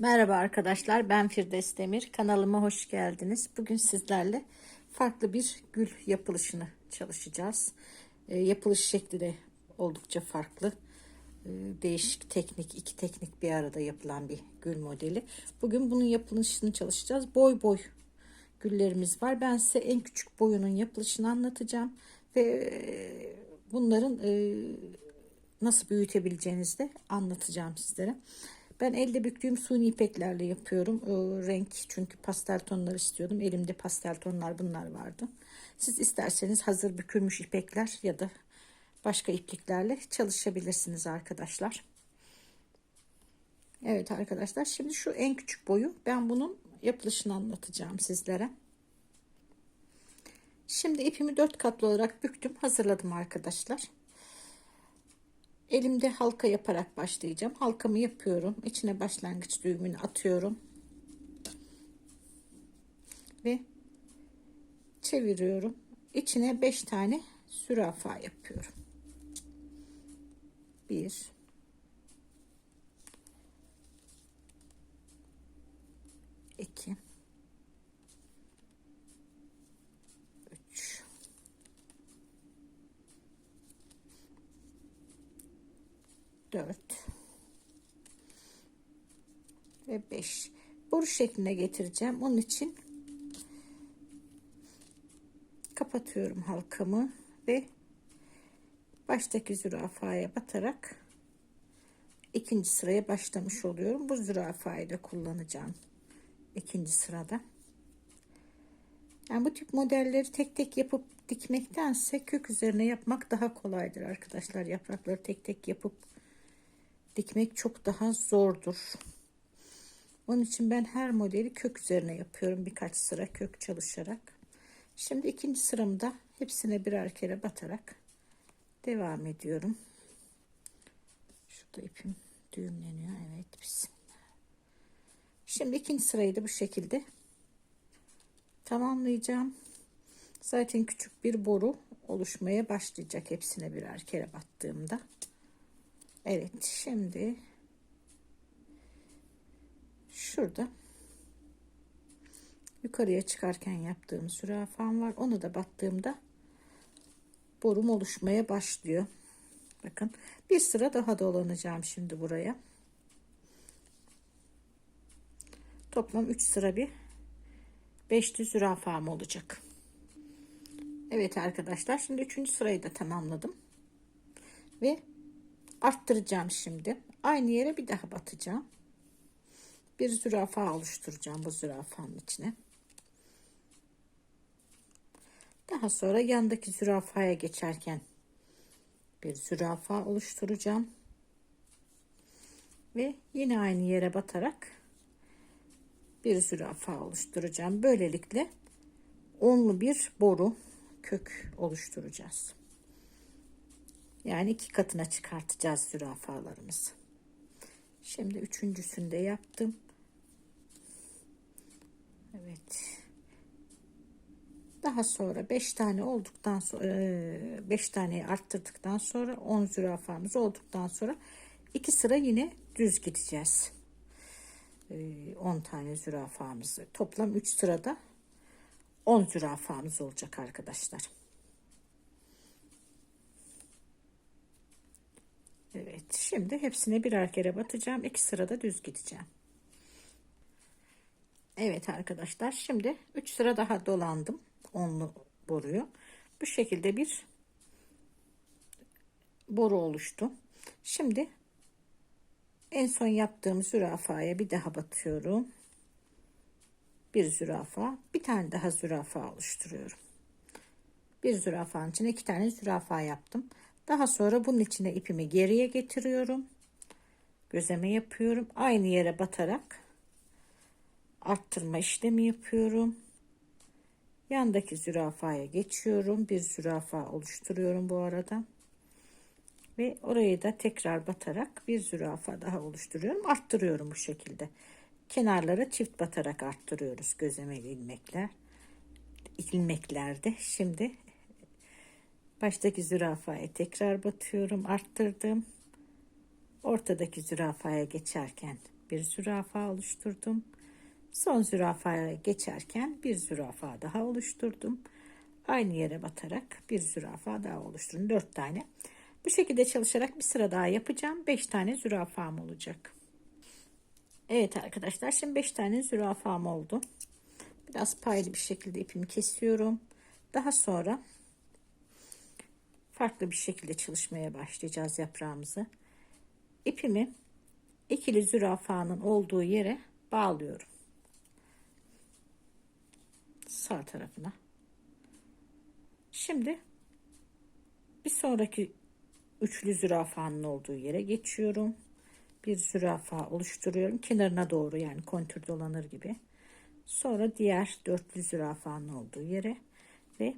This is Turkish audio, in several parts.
Merhaba arkadaşlar ben Firdevs Demir kanalıma hoş geldiniz. Bugün sizlerle farklı bir gül yapılışını çalışacağız. E, yapılış şekli de oldukça farklı. E, değişik teknik iki teknik bir arada yapılan bir gül modeli. Bugün bunun yapılışını çalışacağız. Boy boy güllerimiz var. Ben size en küçük boyunun yapılışını anlatacağım ve e, bunların e, nasıl büyütebileceğinizi de anlatacağım sizlere. Ben elde büktüğüm suni ipeklerle yapıyorum. O renk çünkü pastel tonlar istiyordum. Elimde pastel tonlar bunlar vardı. Siz isterseniz hazır bükülmüş ipekler ya da başka ipliklerle çalışabilirsiniz arkadaşlar. Evet arkadaşlar şimdi şu en küçük boyu ben bunun yapılışını anlatacağım sizlere. Şimdi ipimi dört katlı olarak büktüm hazırladım arkadaşlar. Elimde halka yaparak başlayacağım. Halkamı yapıyorum. İçine başlangıç düğümünü atıyorum. Ve çeviriyorum. İçine 5 tane zürafa yapıyorum. 1 2 3 4 ve 5 boru şekline getireceğim. Onun için kapatıyorum halkamı ve baştaki zürafaya batarak ikinci sıraya başlamış oluyorum. Bu zürafayı da kullanacağım ikinci sırada. Yani bu tip modelleri tek tek yapıp dikmektense kök üzerine yapmak daha kolaydır arkadaşlar. Yaprakları tek tek yapıp dikmek çok daha zordur. Onun için ben her modeli kök üzerine yapıyorum. Birkaç sıra kök çalışarak. Şimdi ikinci sıramda hepsine birer kere batarak devam ediyorum. Şurada ipim düğümleniyor. Evet bizim. Şimdi ikinci sırayı da bu şekilde tamamlayacağım. Zaten küçük bir boru oluşmaya başlayacak hepsine birer kere battığımda. Evet şimdi şurada yukarıya çıkarken yaptığım zürafam var. Onu da battığımda borum oluşmaya başlıyor. Bakın bir sıra daha dolanacağım şimdi buraya. Toplam 3 sıra bir 5'li zürafam olacak. Evet arkadaşlar şimdi 3. sırayı da tamamladım. Ve arttıracağım şimdi. Aynı yere bir daha batacağım. Bir zürafa oluşturacağım bu zürafanın içine. Daha sonra yandaki zürafaya geçerken bir zürafa oluşturacağım. Ve yine aynı yere batarak bir zürafa oluşturacağım. Böylelikle onlu bir boru kök oluşturacağız. Yani iki katına çıkartacağız zürafalarımızı. Şimdi üçüncüsünü de yaptım. Evet. Daha sonra 5 tane olduktan sonra 5 taneyi arttırdıktan sonra 10 zürafamız olduktan sonra iki sıra yine düz gideceğiz. 10 tane zürafamızı toplam 3 sırada 10 zürafamız olacak arkadaşlar. Evet şimdi hepsine birer kere batacağım. iki sırada düz gideceğim. Evet arkadaşlar şimdi 3 sıra daha dolandım. Onlu boruyu. Bu şekilde bir boru oluştu. Şimdi en son yaptığım zürafaya bir daha batıyorum. Bir zürafa, bir tane daha zürafa oluşturuyorum. Bir zürafanın içine iki tane zürafa yaptım. Daha sonra bunun içine ipimi geriye getiriyorum. Gözeme yapıyorum. Aynı yere batarak arttırma işlemi yapıyorum. Yandaki zürafaya geçiyorum. Bir zürafa oluşturuyorum bu arada. Ve orayı da tekrar batarak bir zürafa daha oluşturuyorum. Arttırıyorum bu şekilde. Kenarlara çift batarak arttırıyoruz gözlemeli ilmekler. ilmeklerde. Şimdi Baştaki zürafaya tekrar batıyorum. Arttırdım. Ortadaki zürafaya geçerken bir zürafa oluşturdum. Son zürafaya geçerken bir zürafa daha oluşturdum. Aynı yere batarak bir zürafa daha oluşturdum. Dört tane. Bu şekilde çalışarak bir sıra daha yapacağım. Beş tane zürafam olacak. Evet arkadaşlar şimdi beş tane zürafam oldu. Biraz paylı bir şekilde ipimi kesiyorum. Daha sonra farklı bir şekilde çalışmaya başlayacağız yaprağımızı. İpimi ikili zürafanın olduğu yere bağlıyorum. Sağ tarafına. Şimdi bir sonraki üçlü zürafanın olduğu yere geçiyorum. Bir zürafa oluşturuyorum. Kenarına doğru yani kontür dolanır gibi. Sonra diğer dörtlü zürafanın olduğu yere ve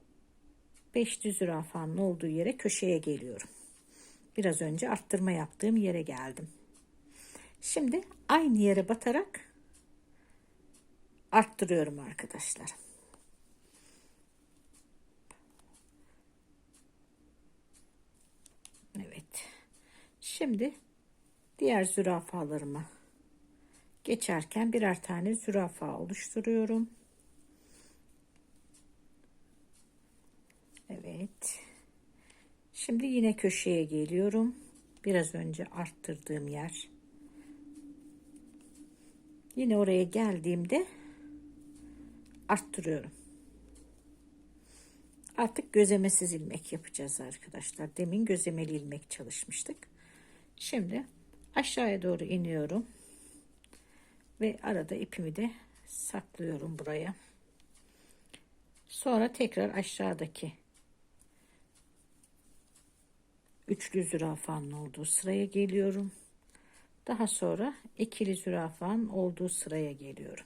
beşli zürafanın olduğu yere köşeye geliyorum. Biraz önce arttırma yaptığım yere geldim. Şimdi aynı yere batarak arttırıyorum arkadaşlar. Evet. Şimdi diğer zürafalarıma geçerken birer tane zürafa oluşturuyorum. Evet. Şimdi yine köşeye geliyorum. Biraz önce arttırdığım yer. Yine oraya geldiğimde arttırıyorum. Artık gözemesiz ilmek yapacağız arkadaşlar. Demin gözemeli ilmek çalışmıştık. Şimdi aşağıya doğru iniyorum. Ve arada ipimi de saklıyorum buraya. Sonra tekrar aşağıdaki üçlü zürafanın olduğu sıraya geliyorum. Daha sonra ikili zürafanın olduğu sıraya geliyorum.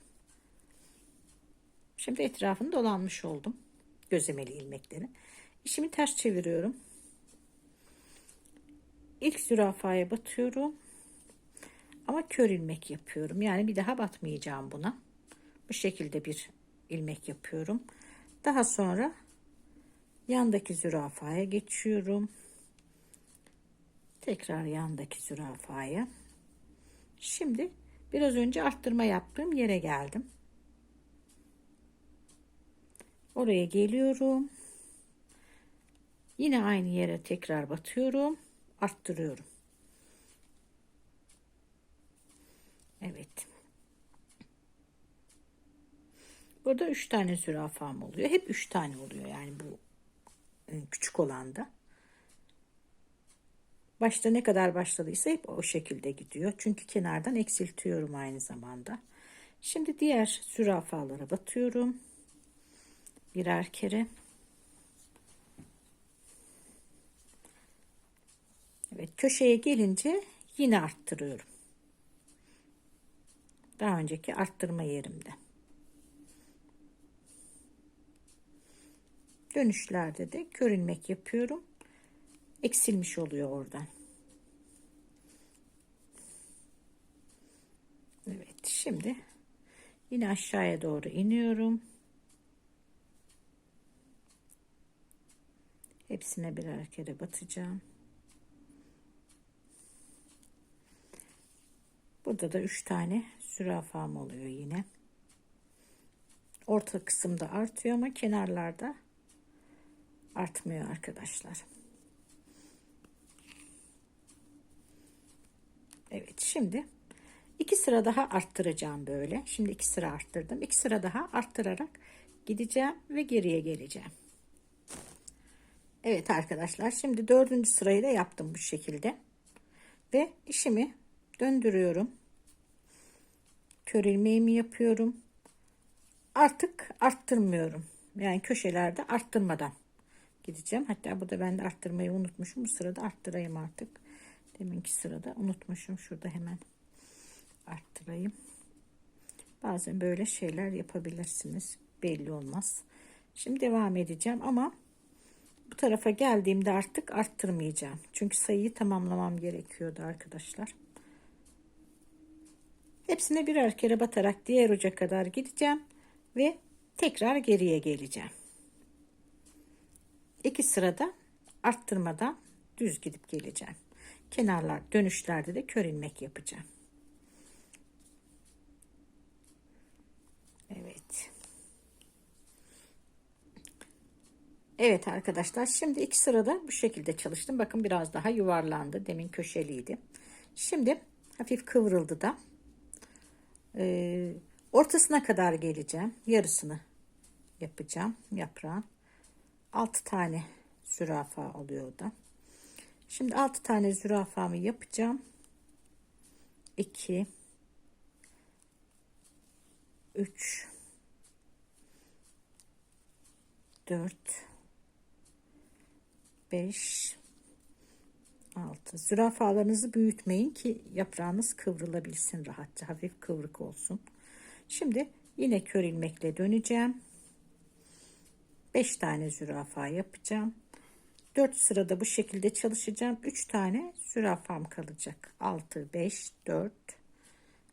Şimdi etrafını dolanmış oldum. Gözlemeli ilmeklerin. İşimi ters çeviriyorum. İlk zürafaya batıyorum. Ama kör ilmek yapıyorum. Yani bir daha batmayacağım buna. Bu şekilde bir ilmek yapıyorum. Daha sonra yandaki zürafaya geçiyorum. Tekrar yandaki zürafaya. Şimdi biraz önce arttırma yaptığım yere geldim. Oraya geliyorum. Yine aynı yere tekrar batıyorum. Arttırıyorum. Evet. Burada üç tane zürafam oluyor. Hep üç tane oluyor yani bu e, küçük olanda. Başta ne kadar başladıysa hep o şekilde gidiyor. Çünkü kenardan eksiltiyorum aynı zamanda. Şimdi diğer zürafalara batıyorum. Birer kere. Evet köşeye gelince yine arttırıyorum. Daha önceki arttırma yerimde. Dönüşlerde de kör ilmek yapıyorum. Eksilmiş oluyor oradan. Evet şimdi yine aşağıya doğru iniyorum. Hepsine birer kere batacağım. Burada da üç tane zürafam oluyor yine. Orta kısımda artıyor ama kenarlarda artmıyor arkadaşlar. Evet şimdi iki sıra daha arttıracağım böyle. Şimdi iki sıra arttırdım. İki sıra daha arttırarak gideceğim ve geriye geleceğim. Evet arkadaşlar şimdi dördüncü sırayı da yaptım bu şekilde. Ve işimi döndürüyorum. Kör ilmeğimi yapıyorum. Artık arttırmıyorum. Yani köşelerde arttırmadan gideceğim. Hatta burada ben de arttırmayı unutmuşum. Bu sırada arttırayım artık. Deminki sırada unutmuşum. Şurada hemen arttırayım. Bazen böyle şeyler yapabilirsiniz. Belli olmaz. Şimdi devam edeceğim ama bu tarafa geldiğimde artık arttırmayacağım. Çünkü sayıyı tamamlamam gerekiyordu arkadaşlar. Hepsine birer kere batarak diğer uca kadar gideceğim ve tekrar geriye geleceğim. İki sırada arttırmadan düz gidip geleceğim kenarlar dönüşlerde de kör ilmek yapacağım. Evet. Evet arkadaşlar şimdi iki sırada bu şekilde çalıştım. Bakın biraz daha yuvarlandı. Demin köşeliydi. Şimdi hafif kıvrıldı da. Ee, ortasına kadar geleceğim. Yarısını yapacağım yaprağın. 6 tane zürafa oluyor da. Şimdi 6 tane zürafamı yapacağım. 2 3 4 5 6 zürafalarınızı büyütmeyin ki yaprağınız kıvrılabilsin rahatça hafif kıvrık olsun. Şimdi yine kör ilmekle döneceğim. 5 tane zürafa yapacağım 4 sırada bu şekilde çalışacağım 3 tane zürafam kalacak 6 5 4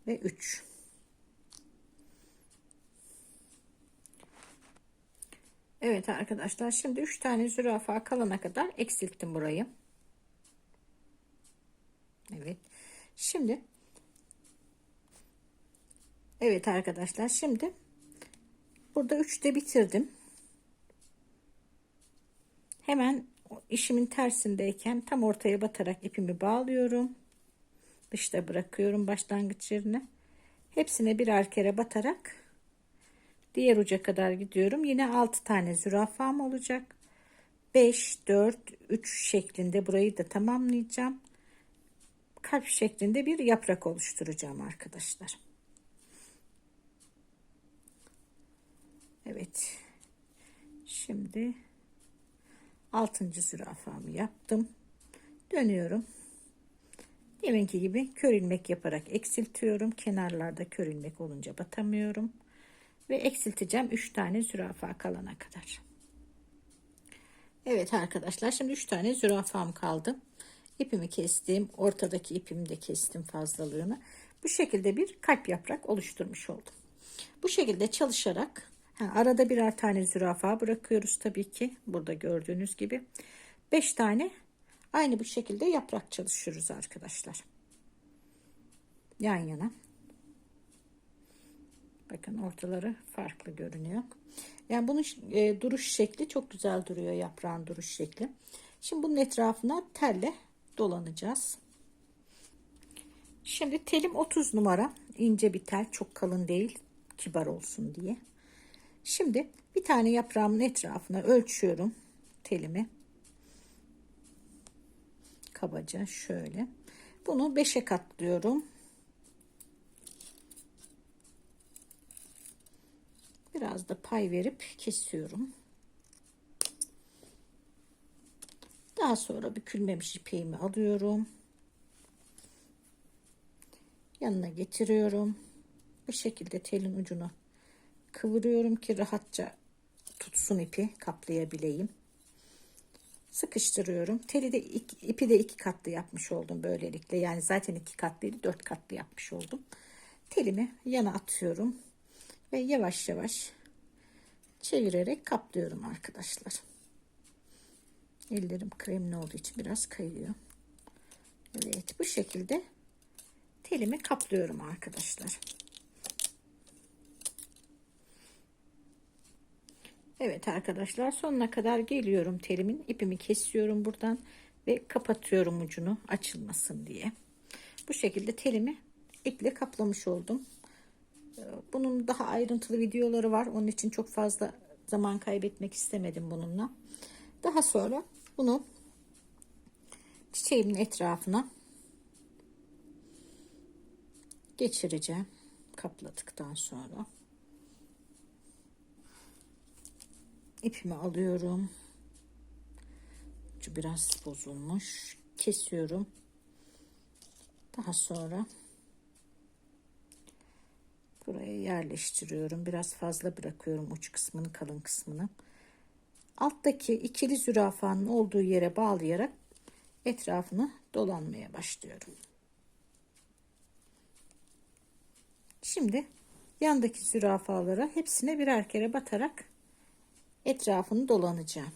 ve 3 Evet arkadaşlar şimdi 3 tane zürafa kalana kadar eksilttim burayı. Evet. Şimdi Evet arkadaşlar şimdi burada 3'te bitirdim. Hemen işimin tersindeyken tam ortaya batarak ipimi bağlıyorum. Dışta bırakıyorum başlangıç yerine. Hepsine birer kere batarak diğer uca kadar gidiyorum. Yine 6 tane zürafam olacak. 5, 4, 3 şeklinde burayı da tamamlayacağım. Kalp şeklinde bir yaprak oluşturacağım arkadaşlar. Evet. Şimdi 6. zürafamı yaptım. Dönüyorum. Deminki gibi kör ilmek yaparak eksiltiyorum. Kenarlarda kör ilmek olunca batamıyorum ve eksilteceğim 3 tane zürafa kalana kadar. Evet arkadaşlar şimdi 3 tane zürafam kaldı. İpimi kestim. Ortadaki ipimi de kestim fazlalığını. Bu şekilde bir kalp yaprak oluşturmuş oldum. Bu şekilde çalışarak arada birer tane zürafa bırakıyoruz tabii ki. Burada gördüğünüz gibi 5 tane aynı bu şekilde yaprak çalışıyoruz arkadaşlar. Yan yana. Bakın ortaları farklı görünüyor. Yani bunun e, duruş şekli çok güzel duruyor yaprağın duruş şekli. Şimdi bunun etrafına telle dolanacağız. Şimdi telim 30 numara. ince bir tel çok kalın değil kibar olsun diye. Şimdi bir tane yaprağımın etrafına ölçüyorum telimi. Kabaca şöyle. Bunu 5'e katlıyorum. Biraz da pay verip kesiyorum. Daha sonra bükülmemiş ipeğimi alıyorum. Yanına getiriyorum. Bu şekilde telin ucunu kıvırıyorum ki rahatça tutsun ipi kaplayabileyim. Sıkıştırıyorum. Teli de iki, ipi de iki katlı yapmış oldum böylelikle. Yani zaten iki katlıydı dört katlı yapmış oldum. Telimi yana atıyorum ve yavaş yavaş çevirerek kaplıyorum arkadaşlar. Ellerim kremli olduğu için biraz kayıyor. Evet bu şekilde telimi kaplıyorum arkadaşlar. Evet arkadaşlar sonuna kadar geliyorum telimin ipimi kesiyorum buradan ve kapatıyorum ucunu açılmasın diye. Bu şekilde telimi iple kaplamış oldum. Bunun daha ayrıntılı videoları var. Onun için çok fazla zaman kaybetmek istemedim bununla. Daha sonra bunu çiçeğimin etrafına geçireceğim. Kapladıktan sonra. İpimi alıyorum. Şu biraz bozulmuş. Kesiyorum. Daha sonra buraya yerleştiriyorum. Biraz fazla bırakıyorum uç kısmını, kalın kısmını. Alttaki ikili zürafanın olduğu yere bağlayarak etrafını dolanmaya başlıyorum. Şimdi yandaki zürafalara hepsine birer kere batarak etrafını dolanacağım.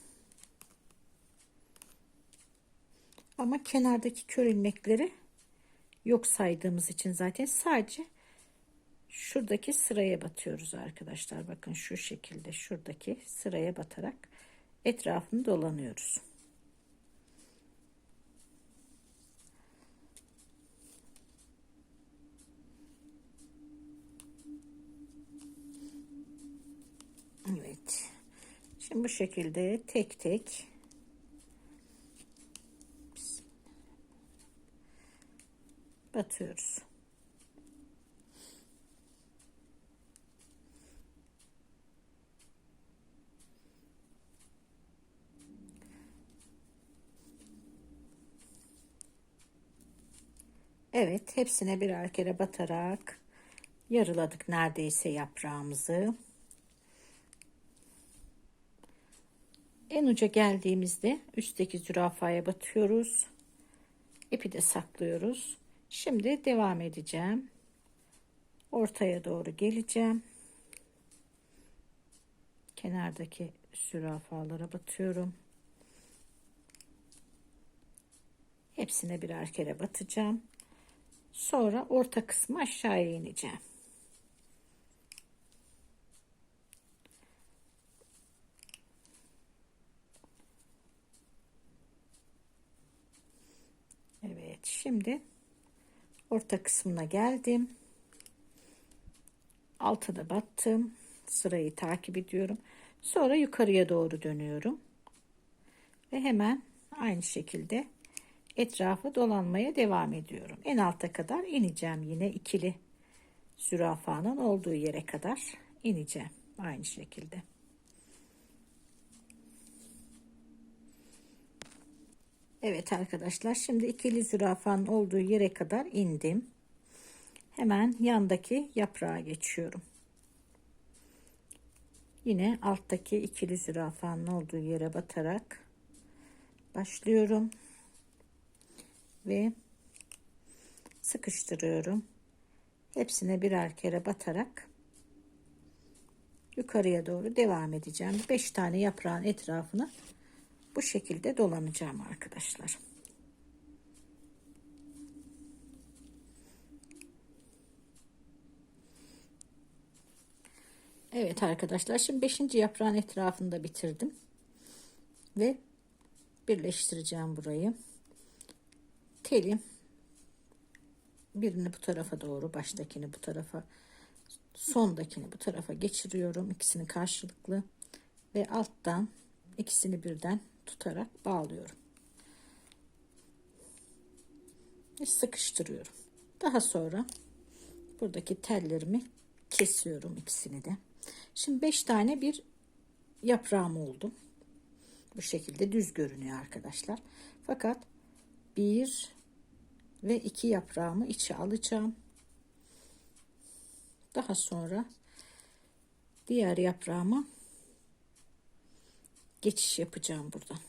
Ama kenardaki kör ilmekleri yok saydığımız için zaten sadece şuradaki sıraya batıyoruz arkadaşlar. Bakın şu şekilde şuradaki sıraya batarak etrafını dolanıyoruz. Evet. Şimdi bu şekilde tek tek batıyoruz. Evet, hepsine birer kere batarak yarıladık neredeyse yaprağımızı. En uca geldiğimizde üstteki zürafaya batıyoruz. İpi de saklıyoruz. Şimdi devam edeceğim. Ortaya doğru geleceğim. Kenardaki zürafalara batıyorum. Hepsine birer kere batacağım. Sonra orta kısmı aşağıya ineceğim. Evet şimdi orta kısmına geldim. Alta da battım. Sırayı takip ediyorum. Sonra yukarıya doğru dönüyorum. Ve hemen aynı şekilde etrafı dolanmaya devam ediyorum. En alta kadar ineceğim yine ikili zürafanın olduğu yere kadar ineceğim aynı şekilde. Evet arkadaşlar şimdi ikili zürafanın olduğu yere kadar indim. Hemen yandaki yaprağa geçiyorum. Yine alttaki ikili zürafanın olduğu yere batarak başlıyorum ve sıkıştırıyorum. Hepsine birer kere batarak yukarıya doğru devam edeceğim. 5 tane yaprağın etrafını bu şekilde dolanacağım arkadaşlar. Evet arkadaşlar şimdi 5. yaprağın etrafını da bitirdim. Ve birleştireceğim burayı telim birini bu tarafa doğru baştakini bu tarafa sondakini bu tarafa geçiriyorum ikisini karşılıklı ve alttan ikisini birden tutarak bağlıyorum. Ve sıkıştırıyorum. Daha sonra buradaki tellerimi kesiyorum ikisini de. Şimdi 5 tane bir yaprağım oldu bu şekilde düz görünüyor arkadaşlar. Fakat bir ve iki yaprağımı içe alacağım. Daha sonra diğer yaprağıma geçiş yapacağım buradan.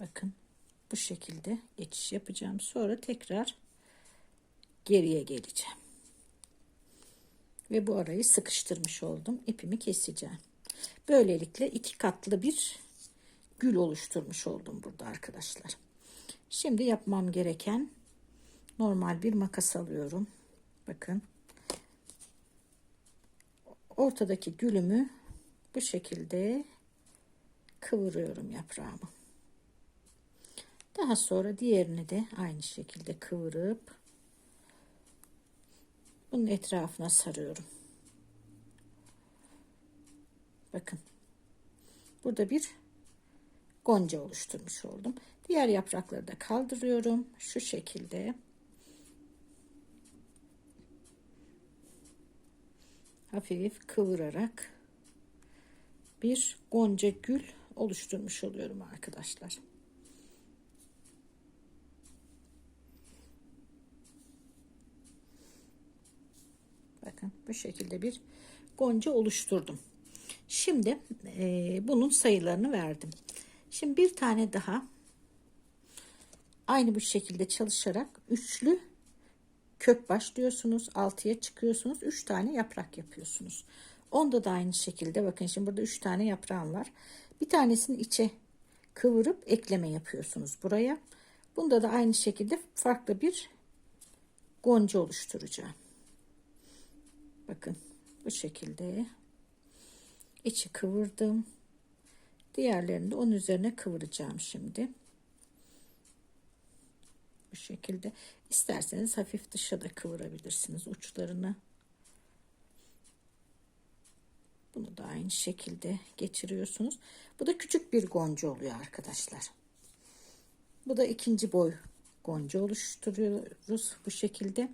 Bakın bu şekilde geçiş yapacağım. Sonra tekrar geriye geleceğim. Ve bu arayı sıkıştırmış oldum. İpimi keseceğim. Böylelikle iki katlı bir gül oluşturmuş oldum burada arkadaşlar. Şimdi yapmam gereken normal bir makas alıyorum. Bakın. Ortadaki gülümü bu şekilde kıvırıyorum yaprağımı. Daha sonra diğerini de aynı şekilde kıvırıp bunun etrafına sarıyorum. Bakın. Burada bir gonca oluşturmuş oldum. Diğer yaprakları da kaldırıyorum. Şu şekilde. Hafif kıvırarak bir gonca gül oluşturmuş oluyorum arkadaşlar. Bakın bu şekilde bir gonca oluşturdum. Şimdi e, bunun sayılarını verdim. Şimdi bir tane daha aynı bu şekilde çalışarak üçlü kök başlıyorsunuz. Altıya çıkıyorsunuz. Üç tane yaprak yapıyorsunuz. Onda da aynı şekilde bakın şimdi burada üç tane yaprağım var. Bir tanesini içe kıvırıp ekleme yapıyorsunuz buraya. Bunda da aynı şekilde farklı bir gonca oluşturacağım. Bakın bu şekilde içi kıvırdım. Diğerlerini de onun üzerine kıvıracağım şimdi. Bu şekilde. İsterseniz hafif dışa da kıvırabilirsiniz uçlarını. Bunu da aynı şekilde geçiriyorsunuz. Bu da küçük bir gonca oluyor arkadaşlar. Bu da ikinci boy gonca oluşturuyoruz bu şekilde.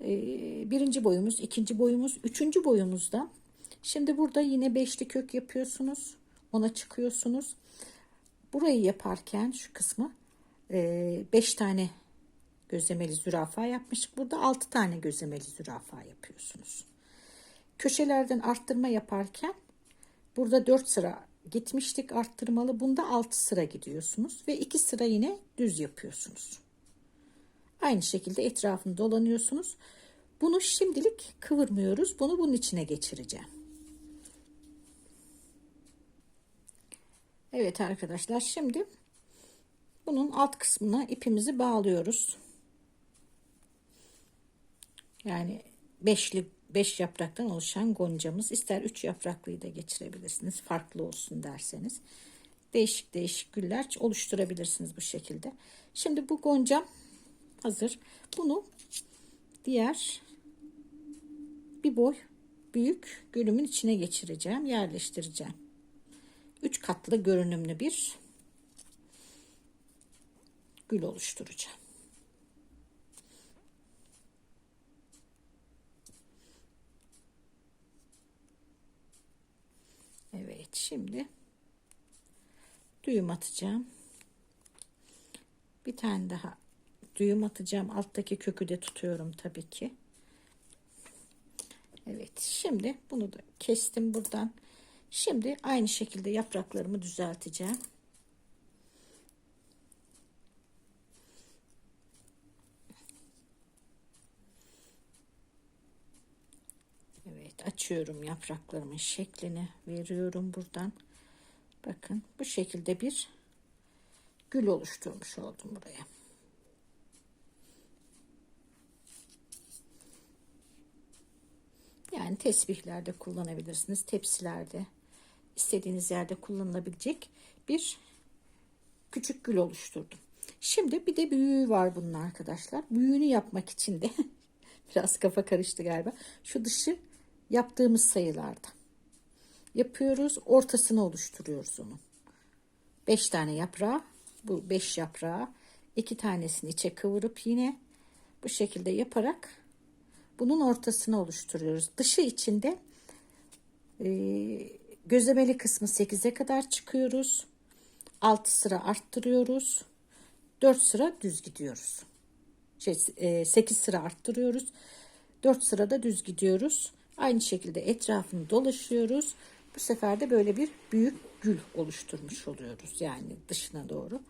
Ee, birinci boyumuz, ikinci boyumuz, üçüncü boyumuzda. Şimdi burada yine beşli kök yapıyorsunuz. Ona çıkıyorsunuz. Burayı yaparken şu kısmı 5 tane gözlemeli zürafa yapmıştık. Burada 6 tane gözlemeli zürafa yapıyorsunuz. Köşelerden arttırma yaparken burada 4 sıra gitmiştik arttırmalı. Bunda 6 sıra gidiyorsunuz ve 2 sıra yine düz yapıyorsunuz. Aynı şekilde etrafını dolanıyorsunuz. Bunu şimdilik kıvırmıyoruz. Bunu bunun içine geçireceğim. Evet arkadaşlar şimdi bunun alt kısmına ipimizi bağlıyoruz. Yani beşli beş yapraktan oluşan goncamız ister üç yapraklıyı da geçirebilirsiniz. Farklı olsun derseniz. Değişik değişik güller oluşturabilirsiniz bu şekilde. Şimdi bu goncam hazır. Bunu diğer bir boy büyük gülümün içine geçireceğim. Yerleştireceğim. Üç katlı görünümlü bir gül oluşturacağım. Evet şimdi düğüm atacağım. Bir tane daha düğüm atacağım. Alttaki kökü de tutuyorum tabii ki. Evet şimdi bunu da kestim buradan. Şimdi aynı şekilde yapraklarımı düzelteceğim. Evet açıyorum yapraklarımın şeklini veriyorum buradan. Bakın bu şekilde bir gül oluşturmuş oldum buraya. Yani tesbihlerde kullanabilirsiniz, tepsilerde, istediğiniz yerde kullanılabilecek bir küçük gül oluşturdum. Şimdi bir de büyüğü var bunun arkadaşlar. Büyüğünü yapmak için de biraz kafa karıştı galiba. Şu dışı yaptığımız sayılarda yapıyoruz. Ortasını oluşturuyoruz onun. 5 tane yaprağı bu 5 yaprağı iki tanesini içe kıvırıp yine bu şekilde yaparak bunun ortasını oluşturuyoruz. Dışı içinde e, gözlemeli kısmı 8'e kadar çıkıyoruz. 6 sıra arttırıyoruz. 4 sıra düz gidiyoruz. Şey, e, 8 sıra arttırıyoruz. 4 sırada düz gidiyoruz. Aynı şekilde etrafını dolaşıyoruz. Bu sefer de böyle bir büyük gül oluşturmuş oluyoruz. Yani dışına doğru.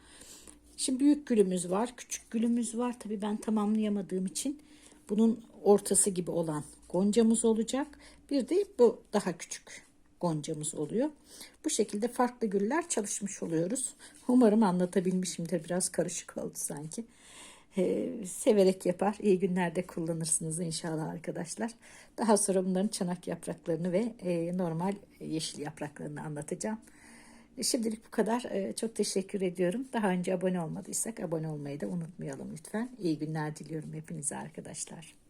Şimdi büyük gülümüz var, küçük gülümüz var. Tabii ben tamamlayamadığım için bunun ortası gibi olan goncamız olacak. Bir de bu daha küçük goncamız oluyor. Bu şekilde farklı güller çalışmış oluyoruz. Umarım anlatabilmişimdir. Biraz karışık oldu sanki. Ee, severek yapar. İyi günlerde kullanırsınız inşallah arkadaşlar. Daha sonra bunların çanak yapraklarını ve e, normal yeşil yapraklarını anlatacağım. Şimdilik bu kadar. Ee, çok teşekkür ediyorum. Daha önce abone olmadıysak abone olmayı da unutmayalım lütfen. İyi günler diliyorum hepinize arkadaşlar.